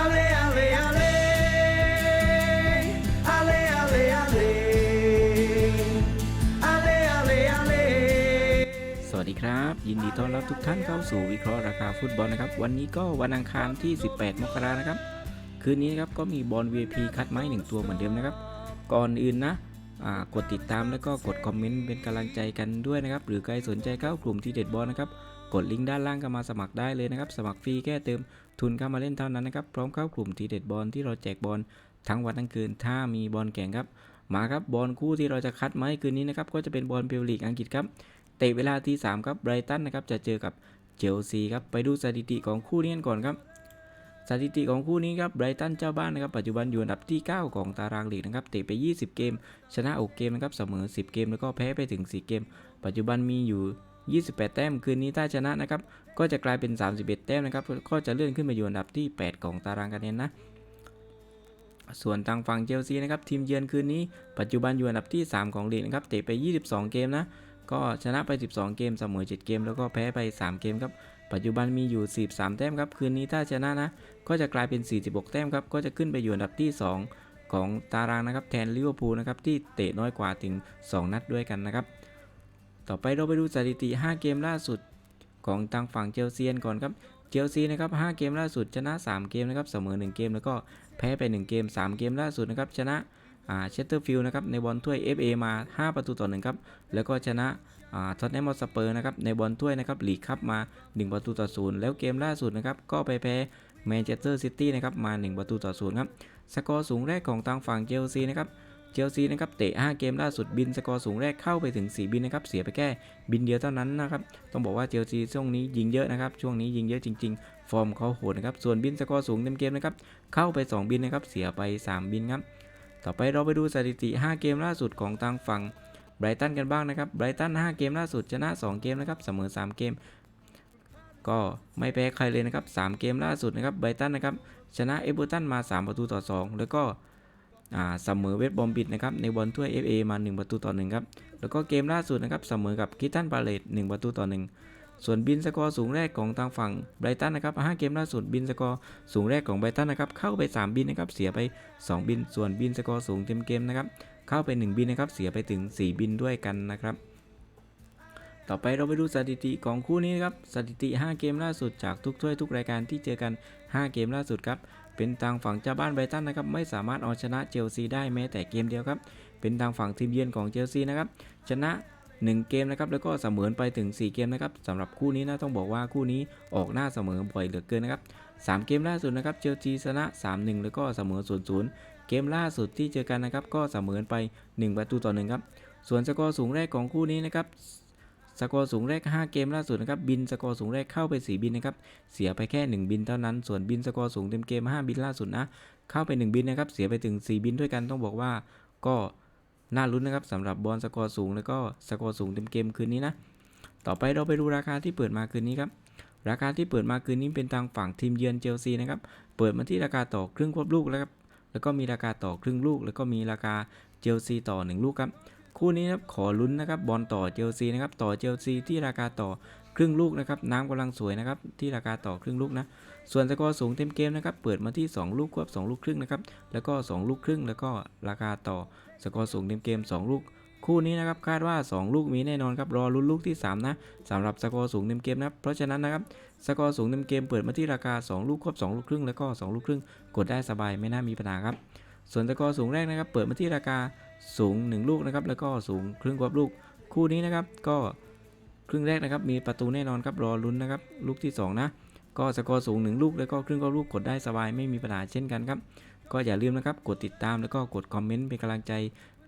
Ale, ale, ale. Ale, ale, ale. Ale, ale, ale. สวัสดีครับ ยินดีต้อนรับทุกท่านเข้าสู่วิเคราะห์ราคาฟุตบอลนะครับ วันนี้ก็วันอังคารที่ 18 มกรานะครับ คืนนี้นะครับก็มีบอล VIP คัดไม้หนึ่งตัวเหมือนเดิมนะครับ ก่อนอื่นนะกดติดตามแล้วก็กดคอมเมนต์เป็นกำลังใจกันด้วยนะครับ หรือใครสนใจเข้ากลุ่มที่เด็ดบอลนะครับ กดลิงก์ด้านล่างก็มาสมัครได้เลยนะครับ สมัครฟรีแค่เติมทุนเข้ามาเล่นเท่านั้นนะครับ พร้อมเข้ากลุ่มทีเด็ดบอลที่เราแจกบอลทั้งวันทั้งคืน ถ้ามีบอลแข่งครับ มาครับบอลคู่ที่เราจะคัดมาให้คืนนี้นะครับ ก็จะเป็นบอลเปรียลีกอังกฤษครับ เตะเวลาที่3ครับไบรตันนะครับ จะเจอกับเชลซีครับ ไปดูสถิติของคู่นี้กันก่อนครับ สถิติของคู่นี้ครับไบรตันเจ้าบ้านนะครับ ปัจจุบันอยู่อันดับที่ 9 ของตารางลีกนะครับ เตะไป 20 เกม ชนะ 6 เกมนะครับ เสมอ 10 เกม แล้วก็แพ้ไปถึง 4 เกม ปัจจุบันมีอยู่ 28 แต้มคืนนี้ถ้าชนะนะครับก็จะกลายเป็น 31 แต้มนะครับก็จะเลื่อนขึ้นมาอยู่อันดับที่ 8 ของตารางคะแนนนะ ส่วนทางฝั่งเชลซีนะครับทีมเยือนคืนนี้ ปัจจุบันอยู่อันดับที่ 3 ของลีกนะครับเตะไป 22 เกมนะก็ชนะไป 12 เกมเสมอ 7 เกม แล้วก็แพ้ไป 3 เกมครับปัจจุบันมีอยู่ 43 แต้มครับคืนนี้ถ้าชนะนะ ก็จะกลายเป็น 46 แต้มครับก็จะขึ้นไปอยู่อันดับที่ 2 ของตารางนะครับแทนลิเวอร์พูลนะครับที่เตะน้อยกว่าถึง 2 นัดด้วยกันนะครับ ต่อไปเราไปดูสถิติ 5 เกมล่าสุดของทางฝั่งเชลซีกันก่อนครับ เชลซีนะครับ 5 เกมล่าสุดชนะ 3 เกมนะครับ เสมอ 1 เกม แล้วก็แพ้ไป 1 เกม 3 เกมล่าสุดนะครับ ชนะเชสเตอร์ฟิลด์นะครับในบอลถ้วย FA มา 5 ประตูต่อ1ครับ แล้วก็ชนะท็อตแนมสเปอร์นะครับในบอลถ้วยนะครับลีกคัพมา 1 ประตูต่อศูนย์แล้วเกมล่าสุดนะครับก็ไปแพ้แมนเชสเตอร์ซิตี้นะครับมา 1 ประตูต่อศูนย์ครับ สกอร์สูงแรกของทางฝั่งเชลซีนะครับ เชลซีนะครับเตะ 5 เกมล่าสุดบินสกอร์สูงแรกเข้าไปถึง 4 บินนะครับเสียไปแค่บินเดียวเท่านั้นนะครับต้องบอกว่าเชลซีช่วงนี้ยิงเยอะนะครับช่วงนี้ยิงเยอะจริง ๆ ฟอร์มเขาโหดนะครับส่วนบินสกอร์สูงเต็มเกมนะครับเข้าไป 2 บินนะครับเสียไป 3 บินครับต่อไปเราไปดูสถิติ 5 เกมล่าสุดของทางฝั่งไบรตันกันบ้างนะครับไบรตัน 5 เกมล่าสุดชนะ 2 เกมนะครับเสมอ 3 เกม ก็ไม่แพ้ใครเลยนะครับ 3 เกมล่าสุดนะครับไบรตันนะครับชนะเอเวอร์ตันมา 3 ประตูต่อ 2 แล้วก็ เสมอเวสต์บอมบิดนะครับในบอลถ้วย FA มา 1 ประตูต่อ1ครับแล้วก็เกมล่าสุดนะครับเสมอกับคิตันพาเลต1ประตูต่อ 1 ส่วนบินสกอร์สูงแรกของทางฝั่งไบรตันนะครับ5เกมล่าสุดบินสกอร์สูงแรกของไบรตันนะครับเข้าไป 3 บินนะครับเสียไป 2 บิน ส่วนบินสกอร์สูงเต็มเกมนะครับเข้าไป 1 บินนะครับเสียไปถึง 4 บินด้วยกันนะครับต่อไปเราไปดูสถิติของคู่นี้นะครับสถิติ 5 เกมล่าสุดจากทุกถ้วยทุกรายการที่เจอกัน 5 เกมล่าสุดครับ เป็นทางฝั่งเจ้าบ้านไบรตันนะครับไม่สามารถเอาชนะเชลซีได้แม้แต่เกมเดียวครับ เป็นทางฝั่งทีมเยือนของเชลซีนะครับชนะ 1 เกมนะครับแล้วก็เสมอไปถึง 4 เกมนะครับสำหรับคู่นี้นะต้องบอกว่าคู่นี้ออกหน้าเสมอบ่อยเหลือเกินนะครับ3เกมล่าสุดนะครับเชลซีชนะ 3-1 แล้วก็เสมอ 0-0 เกมล่าสุดที่เจอกันนะครับก็เสมอไป 1 ประตูต่อ1ครับส่วนสกอร์สูงแรกของคู่นี้นะครับ สกอร์สูงแรก 5 เกมล่าสุดนะครับบินสกอร์สูงแรกเข้าไป 4 บินนะครับเสียไปแค่ 1 บินเท่านั้น ส่วนบินสกอร์สูงเต็มเกม 5 บินล่าสุดนะเข้าไป 1 บินนะครับเสียไปถึง 4 บินด้วยกันต้องบอกว่าก็น่าลุ้นนะครับสำหรับบอลสกอร์สูงแล้วก็สกอร์สูงเต็มเกมคืนนี้นะต่อไปเราไปดูราคาที่เปิดมาคืนนี้ครับราคาที่เปิดมาคืนนี้เป็นทางฝั่งทีมเยือนเชลซีนะครับเปิดมาที่ราคาต่อครึ่งควบลูกแล้วครับแล้วก็มีราคาต่อครึ่งลูก แล้วก็มีราคาเชลซีต่อ 1 ลูกครับ คู่นี้นะครับขอลุ้นนะครับบอลต่อเชลซีนะครับต่อเชลซีที่ราคาต่อครึ่งลูกนะครับน้ำกำลังสวยนะครับที่ราคาต่อครึ่งลูกนะส่วนสกอร์สูงเต็มเกมนะครับเปิดมาที่ 2 ลูกควบ2ลูกครึ่งนะครับแล้วก็ 2 ลูกครึ่ง แล้วก็ราคาต่อสกอร์สูงเต็มเกม 2 ลูก คู่นี้นะครับคาดว่า 2 ลูกมีแน่นอนครับรอลุ้นลูกที่ 3 นะสำหรับสกอร์สูงเต็มเกมนะเพราะฉะนั้นนะครับสกอร์สูงเต็มเกมเปิดมาที่ราคา 2 ลูกควบ2ลูกครึ่งแล้วก็ 2 ลูกครึ่งกดได้สบายไม่น่ามีปัญหาครับ ส่วนสกอสูงแรกนะครับ เปิดมาที่ราคาสูง 1 ลูกนะครับ แล้วก็สูงครึ่งควบลูก คู่นี้นะครับ ก็ครึ่งแรกนะครับ มีประตูแน่นอนครับ รอลุ้นนะครับ ลูกที่ 2 นะ ก็สกอร์สูง 1 ลูก แล้วก็ครึ่งควบลูกกดได้สบายไม่มีปัญหาเช่นกันครับ ก็อย่าลืมนะครับ กดติดตามแล้วก็กดคอมเมนต์เป็นกำลังใจ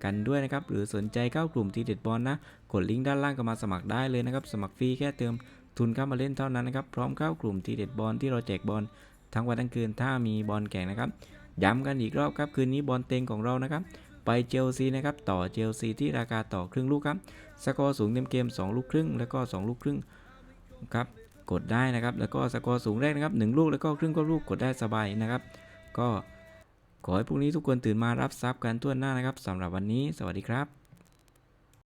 กันด้วยนะครับ หรือสนใจเข้ากลุ่มทีเด็ดบอลนะ กดลิงก์ด้านล่างก็มาสมัครได้เลยนะครับ สมัครฟรีแค่เติมทุนเข้ามาเล่นเท่านั้นนะครับ พร้อมเข้ากลุ่มทีเด็ดบอลที่เราแจกบอลทั้งวันทั้งคืนถ้ามีบอลแข่งนะครับ ย้ำกันอีกรอบครับคืนนี้บอลเต็งของเรานะครับ ไปเจลซีนะครับต่อเจลซีที่ราคาต่อครึ่งลูกครับสกอร์สูงเต็มเกม 2 ลูกครึ่ง แล้วก็ 2 ลูกครึ่งครับกดได้นะครับ แล้วก็สกอร์สูงแรกนะครับ 1 ลูกแล้วก็ครึ่งก็ลูกกดได้สบายนะครับ ก็ขอให้พรุ่งนี้ทุกคนตื่นมารับทรัพย์กันทั่วหน้านะครับสำหรับวันนี้ สวัสดีครับ